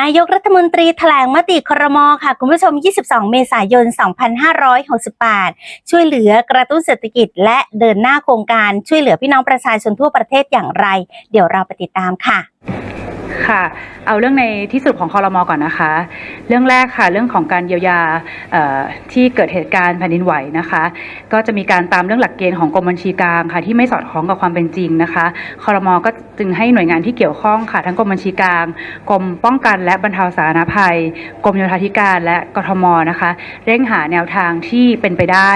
นายกรัฐมนตรีแถลงมติครมค่ะ คุณผู้ชม 22 เมษายน 2568 ช่วยเหลือกระตุ้นเศรษฐกิจ และเดินหน้าโครงการช่วยเหลือพี่น้องประชาชนทั่วประเทศอย่างไร เดี๋ยวเราไปติดตามค่ะ ค่ะ เอาเรื่องในที่สุดของคอรมอก่อนนะคะ เรื่องแรกค่ะ เรื่องของการเยียวยาที่เกิดเหตุการณ์แผ่นดินไหวนะคะ ก็จะมีการตามเรื่องหลักเกณฑ์ของกรมบัญชีกลางค่ะ ที่ไม่สอดคล้องกับความเป็นจริงนะคะคอรมอก็จึงให้หน่วยงานที่เกี่ยวข้องค่ะ ทั้งกรมบัญชีกลางกรมป้องกันและบรรเทาสาธารณภัยกรมโยธาธิการและกทมนะคะ เร่งหาแนวทางที่เป็นไปได้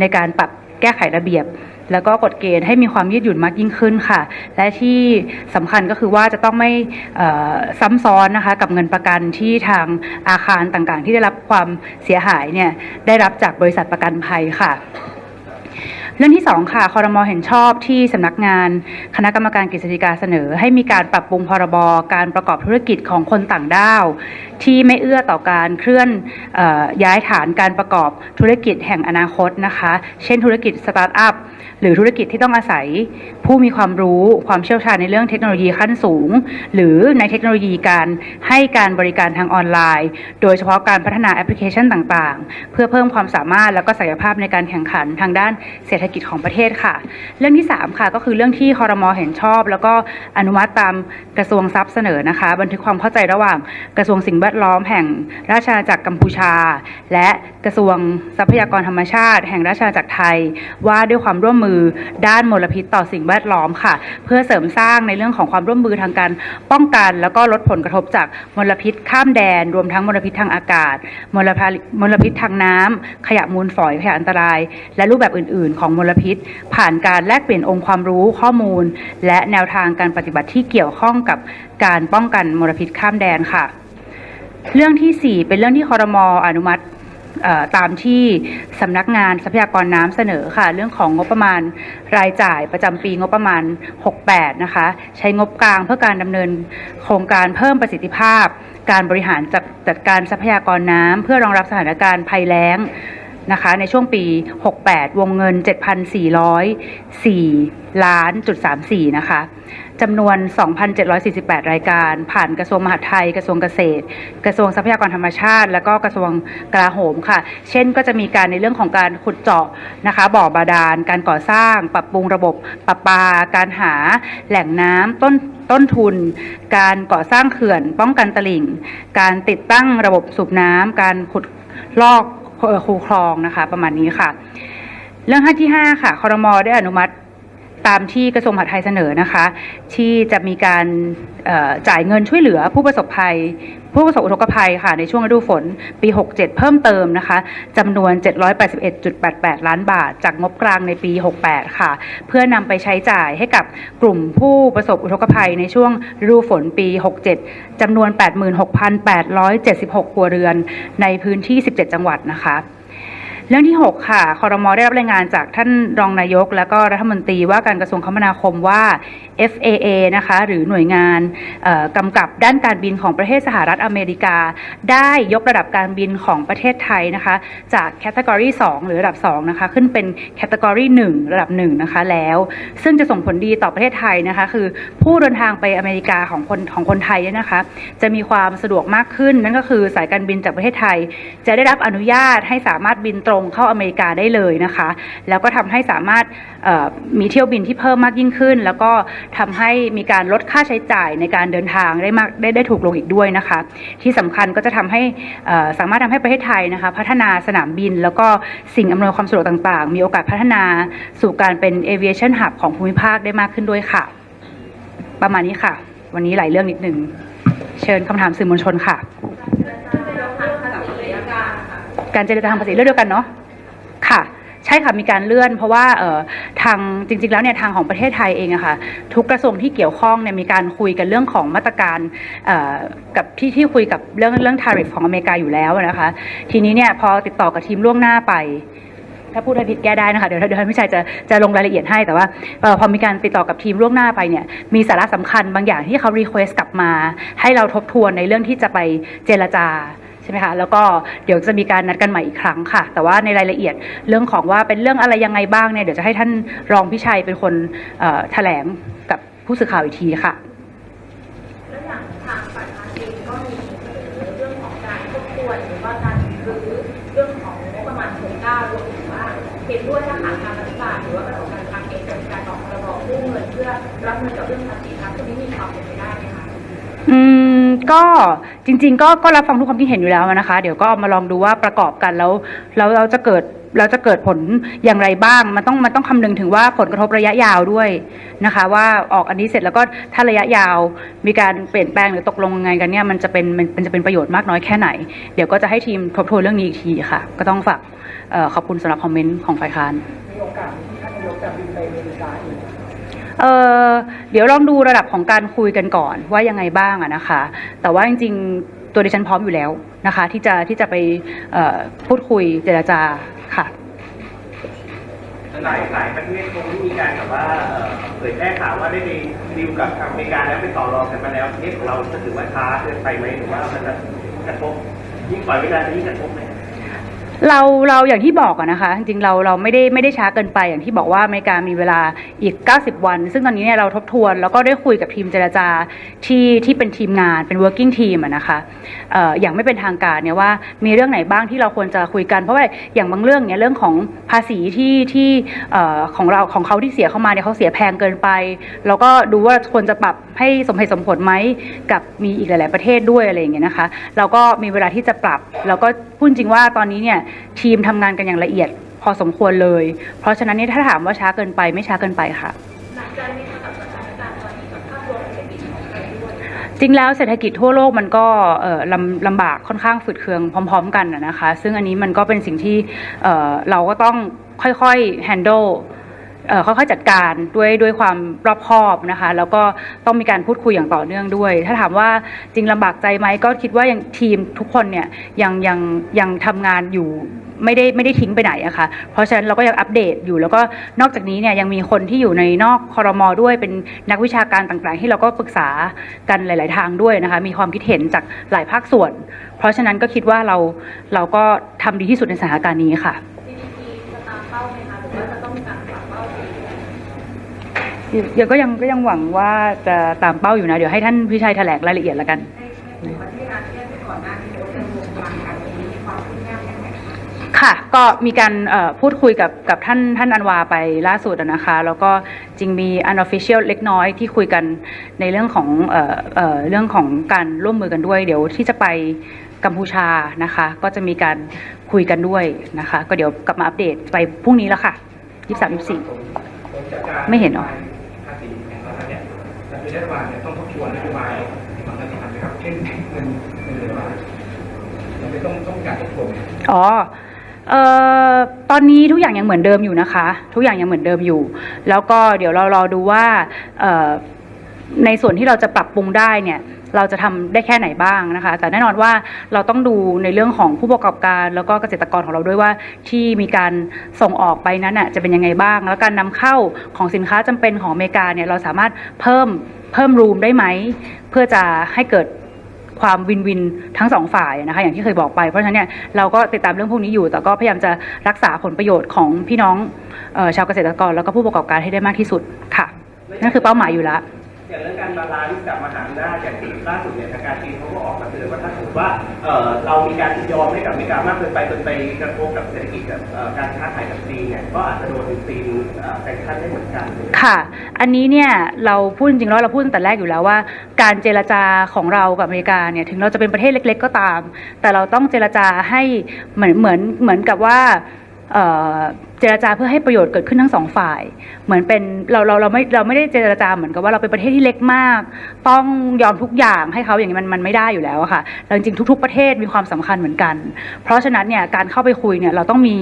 ในการปรับแก้ไขระเบียบ แล้วก็กฎเกณฑ์ให้มีความยืดหยุ่นมากยิ่งขึ้นค่ะ และที่สำคัญก็คือว่าจะต้องไม่ซ้ำซ้อนนะคะกับเงินประกันที่ทางอาคารต่างๆ ที่ได้รับความเสียหายเนี่ยได้รับจากบริษัทประกันภัยค่ะ เรื่องที่สองค่ะคอรมอเห็นชอบที่สำนักงาน คณะกรรมการกฤษฎีกาเสนอ ให้มีการปรับปรุงพรบการประกอบธุรกิจของคนต่างด้าว ที่ไม่เอื้อต่อการเคลื่อนออย้ายฐานการประกอบธุรกิจแห่งอนาคตนะคะ เช่นธุรกิจสตาร์ทอัพหรือธุรกิจที่ต้องอาศัยผู้มีความรู้ความเชี่ยวชาญในเรื่องเทคโนโลยีขั้นสูง หรือในเทคโนโลยีการให้การบริการทางออนไลน์ โดยเฉพาะการพัฒนาแอปพลิเคชันต่างๆ เพื่อเพิ่มความสามารถและก็ศักยภาพในการแข่งขันทางด้านเศรษฐกิจของประเทศค่ะ เรื่องที่ 3 ค่ะ ก็คือเรื่องที่คอรมอเห็นชอบ แล้วก็อนุมัติตามกระทรวงทรัพย์เสนอนะคะ บันทึกความเข้าใจระหว่างกระทรวงสิ่งแวดล้อมแห่งราชอาณาจักรกัมพูชา และกระทรวงทรัพยากรธรรมชาติ แห่งราชอาณาจักรไทย ว่าด้วยความร่วมมือด้านมลพิษต่อสิ่งแวดล้อมค่ะ เพื่อเสริมสร้างในเรื่องของความร่วมมือทางการป้องกัน แล้วก็ลดผลกระทบจากมลพิษข้ามแดน รวมทั้งมลพิษทางอากาศ มลพิษมลพิษทางน้ำขยะมูลฝอยขยะอันตราย และรูปแบบอื่น ๆ ของมลพิษ ผ่านการแลกเปลี่ยนองค์ความรู้ข้อมูล และแนวทางการปฏิบัติที่เกี่ยวข้องกับการป้องกันมลพิษข้ามแดนค่ะ เรื่องที่ 4 เป็นเรื่องที่คอรมออนุมัติตามที่สำนักงานทรัพยากรน้ำเสนอค่ะ เรื่องของงบประมาณรายจ่ายประจำปีงบประมาณ 68 นะคะ ใช้งบกลางเพื่อการดำเนินโครงการเพิ่มประสิทธิภาพ การบริหารจัดจัดการทรัพยากรน้ำเพื่อรองรับสถานการณ์ภัยแล้ง นะคะในช่วงปี 68 วงเงิน 7,404 ล้านจุด34 นะคะจำนวน 2,748 รายการ ผ่านกระทรวงมหาดไทย กระทรวงเกษตร กระทรวงทรัพยากรธรรมชาติ แล้วก็กระทรวงกลาโหมค่ะ เช่นก็จะมีการในเรื่องของการขุดเจาะนะคะ บ่อบาดาล การก่อสร้าง ปรับปรุงระบบประปา การหาแหล่งน้ำต้นต้นทุน การก่อสร้างเขื่อน ป้องกันตลิ่ง การติดตั้งระบบสูบน้ำการขุดลอก คูคลองนะคะ ประมาณนี้ค่ะ เรื่องที่ 5 ค่ะคอรมอได้อนุมัติตามที่กระทรวงมหาดไทยเสนอนะคะ ที่จะมีการจ่ายเงินช่วยเหลือผู้ประสบภัย ผู้ประสบอุทกภัยค่ะในช่วงฤดูฝนปี 67 เพิ่มเติมนะคะจำนวน 781.88 ล้านบาท จากงบกลางในปี 68 ค่ะ เพื่อนำไปใช้จ่ายให้กับกลุ่มผู้ประสบอุทกภัยในช่วงฤดูฝนปี 67 จำนวน 86,876 ครัวเรือนในพื้นที่ 17 จังหวัดนะคะเรื่องที่ 6 ค่ะ คอรมอได้รับรายงานจากท่านรองนายก และก็รัฐมนตรีว่าการกระทรวงคมนาคมว่า FAA นะคะหรือหน่วยงานกำกับด้านการบินของประเทศสหรัฐอเมริกา ได้ยกระดับการบินของประเทศไทยนะคะจากแคตตากรี2หรือระดับ2นะคะขึ้นเป็นแคตตากรี1ระดับ1นะคะแล้ว ซึ่งจะส่งผลดีต่อประเทศไทยนะคะคือผู้เดินทางไปอเมริกาของคนของคนไทยเนี่ยนะคะจะมีความสะดวกมากขึ้น นั่นก็คือสายการบินจากประเทศไทย จะได้รับอนุญาตให้สามารถบินตรงเข้าอเมริกาได้เลยนะคะ แล้วก็ทำให้สามารถ มีเที่ยวบินที่เพิ่มมากยิ่งขึ้น แล้วก็ทำให้มีการลดค่าใช้จ่ายในการเดินทางได้มากได้ได้ถูกลงอีกด้วยนะคะ ที่สำคัญก็จะทำให้สามารถทำให้ประเทศไทยนะคะ พัฒนาสนามบิน แล้วก็สิ่งอำนวยความสะดวกต่างๆ มีโอกาสพัฒนาสู่การเป็น aviation hub ของภูมิภาคได้มากขึ้นด้วยค่ะ ประมาณนี้ค่ะ วันนี้หลายเรื่องนิดนึงเชิญคำถามสื่อมวลชนค่ะ การเจรจาทางภาษีเรื่องเดียวกันเนาะค่ะ ใช่ค่ะมีการเลื่อน เพราะว่าเออทางจริง ๆ แล้วเนี่ยทางของประเทศไทยเองอะค่ะทุกกระทรวงที่เกี่ยวข้องเนี่ยมีการคุยกันเรื่องของมาตรการกับที่ที่คุยกับเรื่องเรื่องทาริฟของอเมริกาอยู่แล้วนะคะ ทีนี้เนี่ยพอติดต่อกับทีมล่วงหน้าไปถ้าพูดผิดแก้ได้นะคะเดี๋ยวเดี๋ยวท่านพิชัยจะจะลงรายละเอียดให้แต่ว่าพอมีการติดต่อกับทีมล่วงหน้าไปเนี่ยมีสาระสำคัญบางอย่างที่เขารีเควสกลับมา ให้เราทบทวนในเรื่องที่จะไปเจรจา ใช่ไหมคะแล้วก็เดี๋ยวจะมีการนัดกันใหม่อีกครั้งค่ะ แต่ว่าในรายละเอียดเรื่องของว่าเป็นเรื่องอะไรยังไงบ้างเนี่ยเดี๋ยวจะให้ท่านรองพิชัยเป็นคนเอ่อแถลงกับผู้สื่อข่าวอีกทีค่ะแล้วอย่างทางฝ่ายค้านเองก็มีวนหรือว่าการรื้อเรื่องของงบประมาณโครงการรวมถึงว่าเห็นด้วยถ้าหากทางรัฐบาลหรือว่ากระทรวงการคลังเองจะมีการออกพรบกู้เงินเพื่อรับมือกับเรื่องภาษีครับตรงนี้มีความเป็นไปได้ไหมคะอืม ก็จริง ๆ ก็ก็รับฟังทุกความคิดเห็นอยู่แล้วนะคะ เดี๋ยวก็มาลองดูว่าประกอบกันแล้วแล้วเราจะเกิดเราจะเกิดผลอย่างไรบ้าง มันต้องมันต้องคำนึงถึงว่าผลกระทบระยะยาวด้วยนะคะ ว่าออกอันนี้เสร็จแล้วก็ถ้าระยะยาวมีการเปลี่ยนแปลงหรือตกลงยังไงกันเนี่ยมันจะเป็นมันมันจะเป็นประโยชน์มากน้อยแค่ไหน เดี๋ยวก็จะให้ทีมทบทวนเรื่องนี้อีกทีค่ะ ก็ต้องฝากออขอบคุณสำหรับคอมเมนต์ของฝ่ายค้านมีโอกาสที่ท่านนายกจะ เออเดี๋ยวลองดูระดับของการคุยกันก่อนว่ายังไงบ้างอะนะคะ แต่ว่าจริงๆตัวดิฉันพร้อมอยู่แล้วนะคะ ที่จะที่จะไปพูดคุยเจรจาค่ะหลายหลายประเทศคงมีการแบบว่าเอ่อเผยแพร่ข่าวว่าได้ไปดีลกับทางอเมริกาแล้วไปต่อรองกันมาแล้วประเทศของเราจะถือว่าช้าเกินไปไหมหรือว่ามันจะกระทบยิ่งปล่อยเวลาจะยิ่งกระทบไหม เราเราอย่างที่บอกอะนะคะ จริงๆเราเราไม่ได้ไม่ได้ช้าเกินไปอย่างที่บอกว่าอเมริกามีเวลาอีก 90 วัน ซึ่งตอนนี้เนี่ยเราทบทวน แล้วก็ได้คุยกับทีมเจรจาที่ที่เป็นทีมงานเป็น working team อะนะคะเอ่ออย่างไม่เป็นทางการเนี่ยว่ามีเรื่องไหนบ้างที่เราควรจะคุยกัน เพราะว่าอย่างบางเรื่องเนี่ยเรื่องของภาษีที่ที่เอ่อของเราของเขาที่เสียเข้ามาเนี่ยเขาเสียแพงเกินไป แล้วก็ดูว่าควรจะปรับให้สมเหตุสมผลไหมกับมีอีกหลาย ๆประเทศด้วยอะไรอย่างเงี้ยนะคะเราก็มีเวลาที่จะปรับแล้วก็พูดจริงว่าตอนนี้เนี่ยทีมทำงานกันอย่างละเอียดพอสมควรเลย เพราะฉะนั้นนี่ถ้าถามว่าช้าเกินไปไม่ช้าเกินไปค่ะจริงแล้วเศรษฐกิจทั่วโลกมันก็ลำลำบากค่อนข้างฝืดเคืองพร้อม ๆ กันนะคะ ซึ่งอันนี้มันก็เป็นสิ่งที่เเราก็ต้องค่อยๆ handle เอ่อ ค่อยๆจัดการด้วยด้วยความรอบคอบนะคะ แล้วก็ต้องมีการพูดคุยอย่างต่อเนื่องด้วย ถ้าถามว่าจริงลำบากใจไหมก็คิดว่ายังทีมทุกคนเนี่ยยังยังยังทำงานอยู่ไม่ได้ไม่ได้ทิ้งไปไหนอะค่ะ เพราะฉะนั้นเราก็ยังอัปเดตอยู่ แล้วก็นอกจากนี้เนี่ยยังมีคนที่อยู่ในนอกคอรมอด้วยเป็นนักวิชาการต่างๆ ที่เราก็ปรึกษากันหลาย ๆ ทางด้วยนะคะ มีความคิดเห็นจากหลายภาคส่วน เพราะฉะนั้นก็คิดว่าเราเราก็ทำดีที่สุดในสถานการณ์นี้ค่ะตามเป้าไหมคะหรือว่าจะต้องมีการปรับเป้าอีก เดี๋ ยวก็ยังก็ยังหวังว่าจะตามเป้าอยู่นะ เดี๋ยวให้ท่านพิชัยแถลงรายละเอียดแล้วกันประกัน ค่ะ ก็มีการพูดคุยกับกับท่านท่านอันวาไปล่าสุดนะคะ แล้วก็จริงมี unofficial เล็กน้อยที่คุยกันในเรื่องของเออเออเรื่องของการร่วมมือกันด้วย เดี๋ยวที่จะไปกัมพูชานะคะ ก็จะมีการคุยกันด้วยนะคะ ก็เดี๋ยวกลับมาอัปเดตไปพรุ่งนี้แล้วค่ะ23 24ไม่เห็นเหรอ ภาษีของรัฐเนี่ยแต่ คือรัฐบาลเนี่ยต้องทบทวนนโยบายของรัฐบาลนะครับเช่นเงินเงินเดือนบาทมันจะต้องต้องการทบทวนอ๋อเอ่อตอนนี้ทุกอย่างยังเหมือนเดิมอยู่นะคะ ทุกอย่างยังเหมือนเดิมอยู่ แล้วก็เดี๋ยวเรารอดูว่าเอ่อในส่วนที่เราจะปรับปรุงได้เนี่ย เราจะทำได้แค่ไหนบ้างนะคะ แต่แน่นอนว่าเราต้องดูในเรื่องของผู้ประกอบการ แล้วก็เกษตรกรของเราด้วยว่าที่มีการส่งออกไปนั้นน่ะจะเป็นยังไงบ้าง แล้วการนำเข้าของสินค้าจำเป็นของอเมริกาเนี่ยเราสามารถเพิ่มเพิ่มรูมได้ไหม เพื่อจะให้เกิดความวินวินทั้งสองฝ่ายนะคะอย่างที่เคยบอกไป เพราะฉะนั้นเนี่ยเราก็ติดตามเรื่องพวกนี้อยู่ แต่ก็พยายามจะรักษาผลประโยชน์ของพี่น้องออชาวเกษตรกรแล้วก็ผู้ประกอบการให้ได้มากที่สุดค่ะนั่นคือเป้าหมายอยู่แล้ว อย่างเรื่องการบาลานซ์กับมหาอำนาจอย่างที่ล่าสุดเนี่ยทางการจีนเขาก็ออกมาเตือนว่าถ้าสมมติว่าเอ่อเรามีการยอมให้กับอเมริกามากเกินไปจนไปกระทบกับเศรษฐกิจกับเอ่อการค้าขายกับจีนเนี่ยก็อาจจะโดนจีนเอ่อแซงชั่นได้เหมือนกัน ค่ะ อันนี้เนี่ยเราพูดจริงๆแล้วเราพูดตั้งแต่แรกอยู่แล้วว่า การเจรจาของเรากับอเมริกาเนี่ยถึงเราจะเป็นประเทศเล็ก ๆ ก็ตาม แต่เราต้องเจรจาให้เหมือนเหมือนเหมือนกับว่าเอ่อ จรจาเพื่อให้ประโยชน์เกิดขึ้นทั้งสองฝ่าย เหมือนเป็นเราเราเราไม่เราไม่ได้เจรจาเหมือนกับว่าเราเป็นประเทศที่เล็กมาก ต้องยอมทุกอย่างให้เขาอย่างนี้มันมันไม่ได้อยู่แล้วค่ะแต่จริงๆทุก ๆ ประเทศมีความสำคัญเหมือนกัน เพราะฉะนั้นเนี่ยการเข้าไปคุยเนี่ยเราต้องมี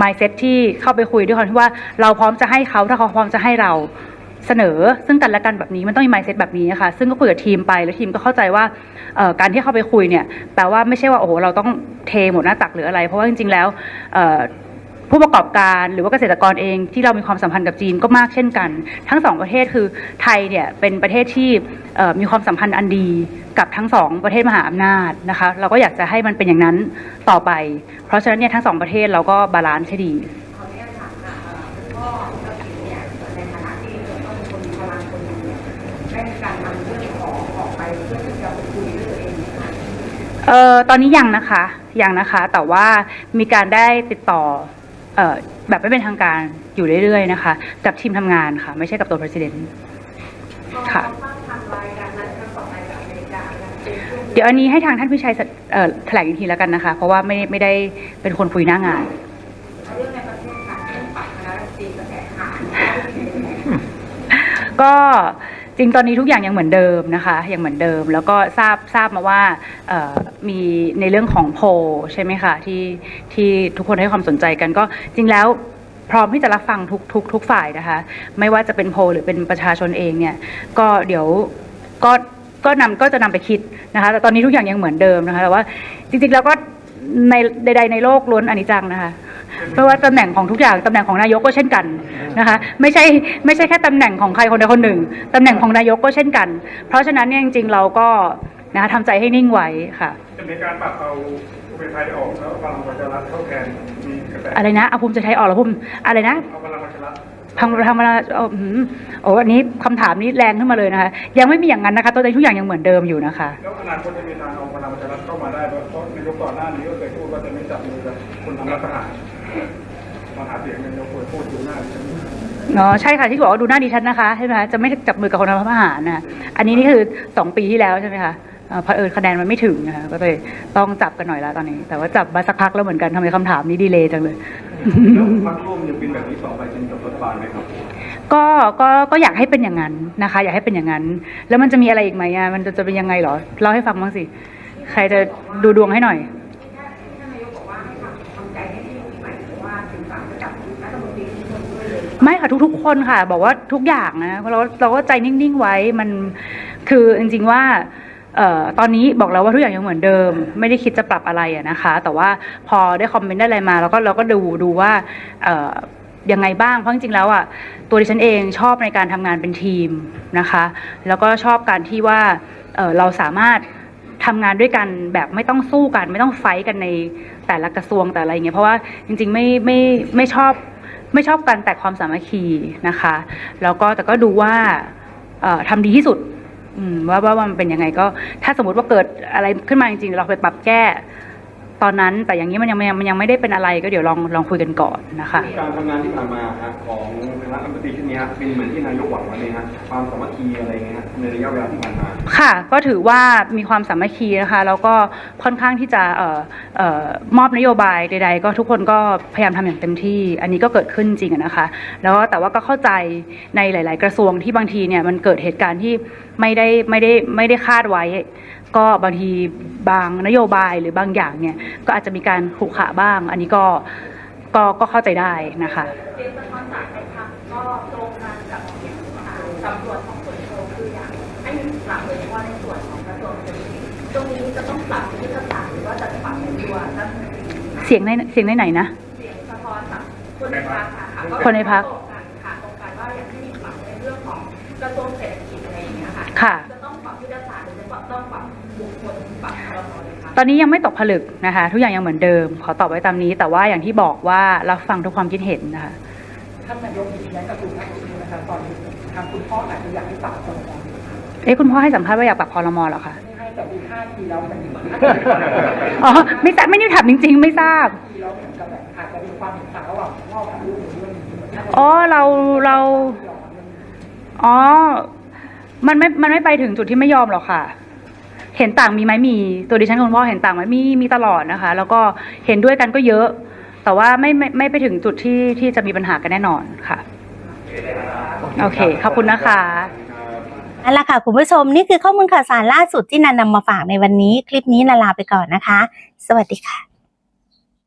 mindset ที่เข้าไปคุยด้วยความที่ว่าเราพร้อมจะให้เขาถ้าเขาพร้อมจะให้เราเสนอซึ่งกันและกันแบบนี้มันต้องมี mindset แบบนี้นะคะซึ่งก็คุยกับทีมไปแล้วทีมก็เข้าใจว่าการที่เข้าไปคุยเนี่ยแปลว่าไม่ใช่ว่าโอ้โหเราต้องเทหมดหน้าตักหรืออะไร เพราะว่าจริงๆแล้ว ผู้ประกอบการหรือว่าเกษตรกรเองที่เรามีความสัมพันธ์กับจีนก็มากเช่นกัน ทั้งสองประเทศคือไทยเนี่ยเป็นประเทศที่มีความสัมพันธ์อันดีกับทั้งสองประเทศมหาอำนาจนะคะเราก็อยากจะให้มันเป็นอย่างนั้นต่อไป เพราะฉะนั้นเนี่ยทั้งสองประเทศเราก็บาลานซ์ให้ดีขออนุญาตถามค่ะเอ่อคุณพ่อเจ้าถิ่นเนี่ยในฐานะที่ต้องเป็นคนมีพลังคนดีได้มีการนำเรื่องของออกไปเพื่อที่จะคุยด้วยตัวเองไหมคะเออตอนนี้ยังนะคะยังนะคะ แต่ว่ามีการได้ติดต่อ แบบไม่เป็นทางการอยู่เรื่อยๆนะคะ กับทีมทำงานค่ะ ไม่ใช่กับตัว president ค่ะทราบทางรายการนั้นครั้งต่อไปกับอเมริกานะเป็นช่วงเดี๋ยวอันนี้ให้ทางท่านพิชัยเอ่อแถลงอีกทีแล้วกันนะคะ เพราะว่าไม่ไม่ได้เป็นคนคุยหน้างานเรื่องในประเทศค่ะเรื่องปรับคณะรัฐมนตรีกระแสข่าวก็ จริงตอนนี้ทุกอย่างยังเหมือนเดิมนะคะยังเหมือนเดิม แล้วก็ทราบทราบมาว่ามีในเรื่องของโพลใช่ไหมคะที่ที่ทุกคนให้ความสนใจกันก็จริงแล้วพร้อมที่จะรับฟังทุกทุกทุกฝ่ายนะคะ ไม่ว่าจะเป็นโพลหรือเป็นประชาชนเองเนี่ยก็เดี๋ยวก็ก็นำก็จะนำไปคิดนะคะแต่ตอนนี้ทุกอย่างยังเหมือนเดิมนะคะแต่ว่าจริงๆแล้วก็ในใดๆในโลกล้วนอนิจจังนะคะ เพราะว่าตำแหน่งของทุกอย่างตำแหน่งของนายกก็เช่นกันนะคะไม่ใช่ไม่ใช่แค่ตำแหน่งของใครคนใดคนหนึ่งตำแหน่งของนายกก็เช่นกัน เพราะฉะนั้นเนี่ยจริงๆเราก็นะคะทำใจให้นิ่งไว้ค่ะจะมีการปรับเอาภูมิใจไทยออกแล้วพลังประชารัฐเข้าแทนมีกระแสอะไรนะเอาภูมิใจไทยออกแล้วภูมิอะไรนะเอาพลังประชารัฐทางทางเวลาเอาอืมโอ้อันนี้คำถามนี้แรงขึ้นมาเลยนะคะ ยังไม่มีอย่างนั้นนะคะตอนนี้ทุกอย่างยังเหมือนเดิมอยู่นะคะแล้วอนาคตจะมีทางเอาพลังประชารัฐเข้ามาได้ไหมเพราะในยุคก่อนหน้านี้ก็เคยพูดว่าจะไม่จับมือกับคนทำรัฐประหาร มาหาเสียงนายกเคยพูดอยู่หน้าดิฉันอ๋อใช่ค่ะที่บอกว่าดูหน้าดิฉันนะคะใช่ไหมคะจะไม่จับมือกับคนทำทหารนะอันนี้นี่คือสองปีที่แล้วใช่ไหมคะเอ่อเผอิญคะแนนมันไม่ถึงนะคะก็เลยต้องจับกันหน่อยแล้วตอนนี้ แต่ว่าจับมาสักพักแล้วเหมือนกันทำไมคำถามนี้ดีเลยจังเลย แล้วพรรคร่วมยังเป็นแบบนี้ต่อไปจนจบรัฐบาลไหมครับ ก็ก็ก็อยากให้เป็นอย่างนั้นนะคะ อยากให้เป็นอย่างนั้น แล้วมันจะมีอะไรอีกไหมอะมันจะจะเป็นยังไงเหรอเล่าให้ฟังบ้างสิ ใครจะดูดวงให้หน่อย ไม่ค่ะทุกๆ คนค่ะ บอกว่าทุกอย่างนะเราเราก็ใจนิ่งๆไว้มันคือจริงๆว่าออตอนนี้บอกแล้วว่าทุกอย่างยังเหมือนเดิม ไม่ได้คิดจะปรับอะไรอะนะคะ แต่ว่าพอได้คอมเมนต์ได้อะไรมาเราก็เราก็ดูดูว่ายังไงบ้างเพราะจริงๆแล้วอะตัวดิฉันเองชอบในการทำงานเป็นทีมนะคะ แล้วก็ชอบการที่ว่าเเราสามารถทำงานด้วยกันแบบไม่ต้องสู้กัน ไม่ต้องไฟท์กันในแต่ละกระทรวงแต่อะไรอย่างเงี้ยเพราะว่าจริงๆไม่ไม่ไม่ชอบ ไม่ชอบการแตกความสามัคคีนะคะ แล้วก็แต่ก็ดูว่าเอ่อทำดีที่สุดว่าว่าว่ามันเป็นยังไงก็ ถ้าสมมติว่าเกิดอะไรขึ้นมาจริงๆ เราไปปรับแก้ ตอนนั้นแต่อย่างนี้มันยังมันยังไม่ได้เป็นอะไรก็เดี๋ยวลองลองคุยกันก่อนนะคะการทำงานที่ผ่านมาฮะของคณะรัฐมนตรีชุดนี้ฮะเป็นเหมือนที่นายกหวังไว้ไหมฮะความสามัคคีอะไรเงี้ยฮะในระยะเวลาที่ผ่านมาค่ะ ก็ถือว่ามีความสามัคคีนะคะแล้วก็ค่อนข้างที่จะเอ่อเอ่อมอบนโยบายใด ๆ ก็ทุกคนก็พยายามทำอย่างเต็มที่ อันนี้ก็เกิดขึ้นจริงอะนะคะ แล้วก็แต่ว่าก็เข้าใจในหลาย ๆ กระทรวงที่บางทีเนี่ยมันเกิดเหตุการณ์ที่ไม่ได้ไม่ได้ไม่ได้คาดไว้ก็บางทีบางนโยบายหรือบางอย่างเนี่ยก็อาจจะมีการขรุขระบ้าง อันนี้ก็ก็ก็เข้าใจได้นะคะเรียนสะท้อนจากในพักก็ตรงกันกับที่ตำรวจของส่วนโชว์คืออยากให้ปรับโดยเฉพาะในส่วนของกระทรวงเศรษฐกิจตรงนี้จะต้องปรับยุทธศาสตร์หรือว่าจะปรับในตัวรัฐมนตรีเสียงในเสียงในไหนนะเสียงสะท้อนจากคนในพักค่ะค่ะคนในพรรคตรงกันค่ะตรงกันว่าอยากให้มีปรับในเรื่องของกระทรวงเศรษฐกิจอะไรอย่างเงี้ยค่ะค่ะ ตอนนี้ยังไม่ตกผลึกนะคะ ทุกอย่างยังเหมือนเดิม ขอตอบไว้ตามนี้ แต่ว่าอย่างที่บอกว่ารับฟังทุกความคิดเห็นนะคะท่านนายกมีแย้งกับคุณทักษิณนะครับตอนนี้ทางคุณพ่ออาจจะอยากให้ปรับคอรมอเอ๊ะคุณพ่อให้สัมภาษณ์ว่าอยากปรับคอรมอเหรอคะไม่ให้แต่ดูท่าทีแล้วมันเหมือนอ๋อไม่ทราบไม่ได้ถามจริง ๆ ไม่ทราบทีแล้วเหมือนกับแบบอาจจะเป็นความเห็นต่างระหว่างพ่อกับลูกในเรื่องนี้เหมือนกันอ๋อเราเราอ๋อ มันไม่ มันไม่ไปถึงจุดที่ไม่ยอมหรอกค่ะ เห็นต่างมีไหมมี ตัวดิฉันคุณพ่อเห็นต่างไหมมีมีตลอดนะคะ แล้วก็เห็นด้วยกันก็เยอะ แต่ว่าไม่ไม่ไม่ไปถึงจุดที่ที่จะมีปัญหากันแน่นอนค่ะ โอเคขอบคุณนะคะนั่นแหละค่ะคุณผู้ชมนี่คือข้อมูลข่าวสารล่าสุดที่นันนำมาฝากในวันนี้ คลิปนี้นาลาไปก่อนนะคะ สวัสดีค่ะ